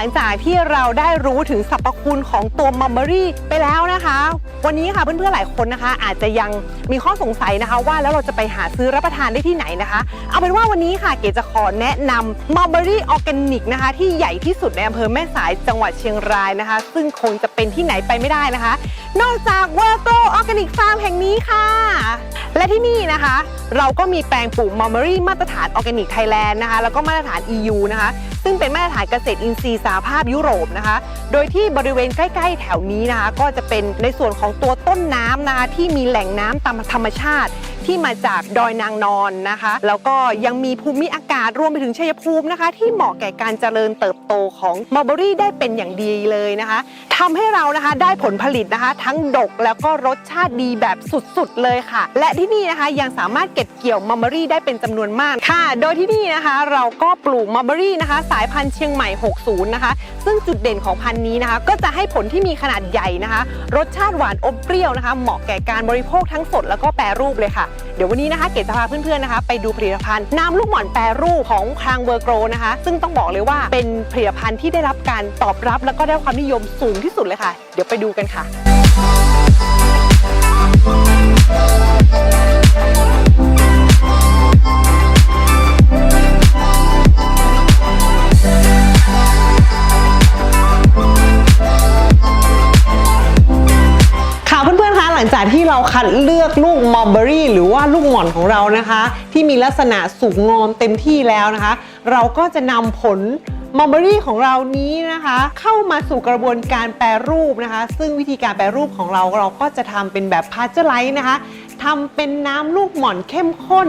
หลังจากที่เราได้รู้ถึงสรรพคุณของตัวมัมเบอรี่ไปแล้วนะคะวันนี้ค่ะเพื่อนๆหลายคนนะคะ อาจจะยังมีข้อสงสัยนะคะ ว่าแล้วเราจะไปหาซื้อรับประทานได้ที่ไหนนะคะ เอาเป็นว่าวันนี้ค่ะเกจะขอแนะนำมัลเบอรี่ออร์แกนิกนะคะที่ใหญ่ที่สุดในอำเภอแม่สายจังหวัดเชียงรายนะคะ ซึ่งคงจะเป็นที่ไหนไปไม่ได้นะคะ นอกจากเวอร์โกออร์แกนิกฟาร์มแห่งนี้ค่ะ และที่นี่นะคะ เราก็มีแปลงปลูกมัลเบอรี่มาตรฐานออร์แกนิกไทยแลนด์นะคะแล้วก็มาตรฐาน EU นะคะซึ่งเป็นมาตรฐานเกษตรอินทรีย์สหภาพยุโรปนะคะ โดยที่บริเวณใกล้ ๆ แถวนี้นะคะ ก็จะเป็นในส่วนของตัวต้นน้ำนะคะที่มีแหล่งน้ำตามธรรมชาติ ที่มาจากดอยนางนอนนะคะ แล้วก็ยังมีภูมิอากาศรวมไปถึงชัยภูมินะคะ ที่เหมาะแก่การเจริญเติบโตของมัลเบอรี่ได้เป็นอย่างดีเลยนะคะทำให้เรานะคะได้ผลผลิตนะคะ ทั้งดกแล้วก็รสชาติดีแบบสุดๆเลยค่ะ และที่นี่นะคะยังสามารถเก็บเกี่ยวมัลเบอรี่ได้เป็นจำนวนมากค่ะ โดยที่นี่นะคะ เราก็ปลูกมัลเบอรี่นะคะ สายพันธุ์เชียงใหม่ 60 นะคะ ซึ่งจุดเด่นของพันธุ์นี้นะคะ ก็จะให้ผลที่มีขนาดใหญ่นะคะ รสชาติหวานอมเปรี้ยวนะคะ เหมาะแก่การบริโภคทั้งสดแล้วก็แปรรูปเลยค่ะ เดี๋ยววันนี้นะคะเกดจะพาเพื่อนๆนะคะ ไปดูผลิตภัณฑ์น้ำลูกหม่อนแปรรูปของทางเวอร์โกรนะคะ ซึ่งต้องบอกเลยว่าเป็นผลิตภัณฑ์ที่ได้รับการตอบรับ แล้วก็ได้ความนิยมสูงที่สุดเลยค่ะ เดี๋ยวไปดูกันค่ะ จากที่เราคัดเลือกลูกมอลเบอรี่หรือว่าลูกหม่อนของเรานะคะ ที่มีลักษณะสุกงอมเต็มที่แล้วนะคะ เราก็จะนำผลมอลเบอรี่ของเรานี้นะคะ เข้ามาสู่กระบวนการแปรรูปนะคะ ซึ่งวิธีการแปรรูปของเราเราก็จะทำเป็นแบบพาสเจอร์ไลท์นะคะทำเป็นน้ำลูกหม่อนเข้มข้น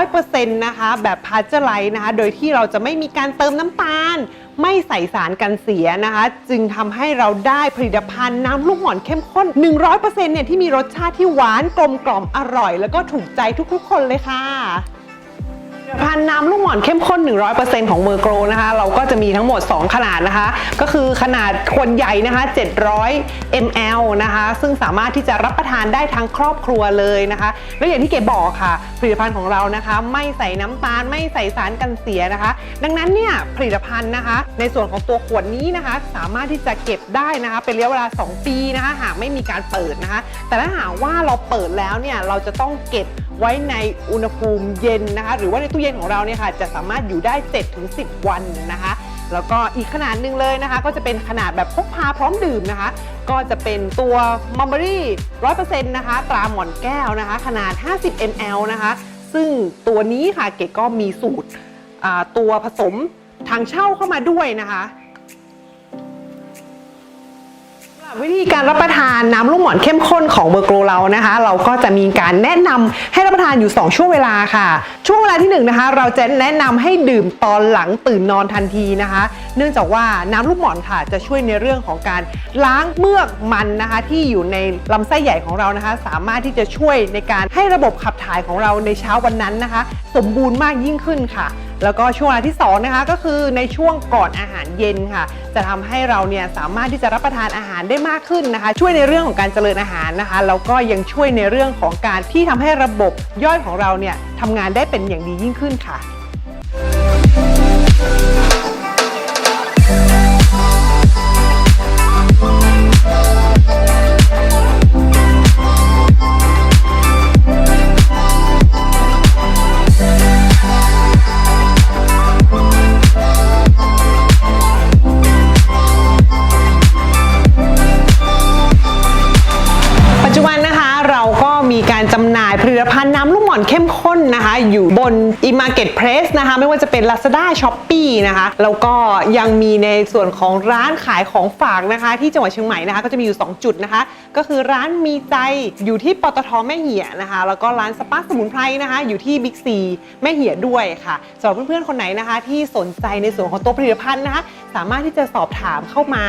100%นะคะ แบบพาสเจอร์ไลท์นะคะ โดยที่เราจะไม่มีการเติมน้ำตาล ไม่ใส่สารกันเสียนะคะ จึงทำให้เราได้ผลิตภัณฑ์น้ำลูกหม่อนเข้มข้น 100%เนี่ยที่มีรสชาติที่หวานกลมกล่อมอร่อย แล้วก็ถูกใจทุกๆ คนเลยค่ะ ผลิตภัณฑ์น้ำลูกหม่อนเข้มข้น 100%ของเมอร์โกรนะคะ เราก็จะมีทั้งหมด 2 ขนาดนะคะ ก็คือขนาดขวดใหญ่นะคะ 700 ml นะคะ ซึ่งสามารถที่จะรับประทานได้ทั้งครอบครัวเลยนะคะ แล้วอย่างที่เก๋บอกค่ะ ผลิตภัณฑ์ของเรานะคะ ไม่ใส่น้ำตาล ไม่ใส่สารกันเสียนะคะ ดังนั้นเนี่ยผลิตภัณฑ์นะคะ ในส่วนของตัวขวดนี้นะคะ สามารถที่จะเก็บได้นะคะ เป็นระยะเวลา 2 ปีนะคะ หากไม่มีการเปิดนะคะ แต่ถ้าหากว่าเราเปิดแล้วเนี่ยเราจะต้องเก็บ ไว้ในอุณหภูมิเย็นนะคะ หรือว่าในตู้เย็นของเราเนี่ยค่ะจะสามารถอยู่ได้ 7-10 วันนะคะแล้วก็อีกขนาดหนึ่งเลยนะคะ ก็จะเป็นขนาดแบบพกพาพร้อมดื่มนะคะ ก็จะเป็นตัวมัมเบอรี่100%นะคะตราหมอนแก้วนะคะ ขนาด 50 ml นะคะ ซึ่งตัวนี้ค่ะเก๋ก็มีสูตรตัวผสมทางเช่าเข้ามาด้วยนะคะ วิธีการรับประทานน้ำลูกหมอนเข้มข้นของเบอร์โกรเรานะคะ เราก็จะมีการแนะนำให้รับประทานอยู่ 2 ช่วงเวลาค่ะ ช่วงเวลาที่1นงนะคะ เราจะแนะนำให้ดื่มตอนหลังตื่นนอนทันทีนะคะ เนื่องจากว่าน้ำลูกหมอนค่ะ จะช่วยในเรื่องของการล้างเมือกมันนะคะ ที่อยู่ในลำไส้ใหญ่ของเรานะคะ สามารถที่จะช่วยในการให้ระบบขับถ่ายของเราในเช้าวันนั้นนะคะ สมบูรณ์มากยิ่งขึ้นค่ะ แล้วก็ช่วงเวลาที่2นะคะก็คือในช่วงก่อนอาหารเย็นค่ะ จะทำให้เราเนี่ยสามารถที่จะรับประทานอาหารได้มากขึ้นนะคะ ช่วยในเรื่องของการเจริญอาหารนะคะแล้วก็ยังช่วยในเรื่องของการที่ทำให้ระบบย่อยของเราเนี่ยทำงานได้เป็นอย่างดียิ่งขึ้นค่ะ ตภัณฑ์น้ำลูกหม่อนเข้มข้นนะคะ อยู่บน e-marketplace นะคะ ไม่ว่าจะเป็น Lazada Shopee นะคะ แล้วก็ยังมีในส่วนของร้านขายของฝากนะคะ ที่จังหวัดเชียงใหม่นะคะ ก็จะมีอยู่ 2 จุดนะคะ ก็คือร้านมีใจอยู่ที่ปตทแม่เหี่ยนะคะ แล้วก็ร้านสปาสมุนไพรนะคะ อยู่ที่บิ๊กซีแม่เหี่ยด้วยค่ะสำหรับเพื่อนๆคนไหนนะคะ ที่สนใจในส่วนของตัวผลิตภัณฑ์นะคะ สามารถที่จะสอบถามเข้ามา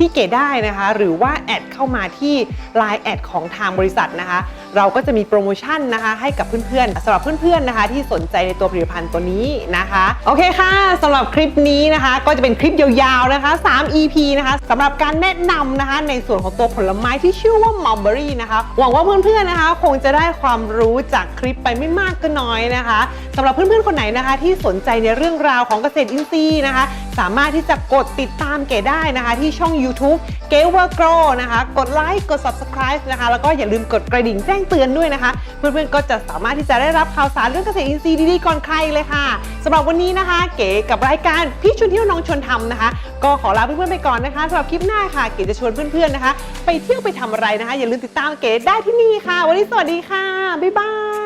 ที่เก๋ได้นะคะ หรือว่าแอดเข้ามาที่ Line แอดของทางบริษัทนะคะ เราก็จะมีโปรโมชั่นนะคะให้กับเพื่อนๆสำหรับเพื่อนๆนะคะ ที่สนใจในตัวผลิตภัณฑ์ตัวนี้นะคะ โอเคค่ะสำหรับคลิปนี้นะคะ ก็จะเป็นคลิปยาวๆนะคะ 3 EP นะคะสำหรับการแนะนำนะคะ ในส่วนของตัวผลไม้ที่ชื่อว่ามัลเบอรี่นะคะ หวังว่าเพื่อนๆนะคะ คงจะได้ความรู้จากคลิปไปไม่มากก็น้อยนะคะสำหรับเพื่อนๆคนไหนนะคะ ที่สนใจในเรื่องราวของเกษตรอินทรีย์นะคะ สามารถที่จะกดติดตามเก๋ได้นะคะ ที่ช่อง YouTube เก๋ว่าโกรนะคะ กดไลค์กด Subscribe นะคะ แล้วก็อย่าลืมกดกระดิ่งแจ้งเตือนด้วยนะคะ เพื่อนๆก็จะสามารถที่จะได้รับข่าวสารเรื่องเกษตรอินทรีย์ดีๆก่อนใครเลยค่ะสำหรับวันนี้นะคะ เก๋กับรายการพี่ชวนเที่ยวน้องชวนทำนะคะ ก็ขอลาเพื่อนๆไปก่อนนะคะสำหรับคลิปหน้าค่ะเก๋จะชวนเพื่อนๆนะคะ ไปเที่ยวไปทำอะไรนะคะ อย่าลืมติดตามเก๋ได้ที่นี่ค่ะ วันนี้สวัสดีค่ะบ๊ายบาย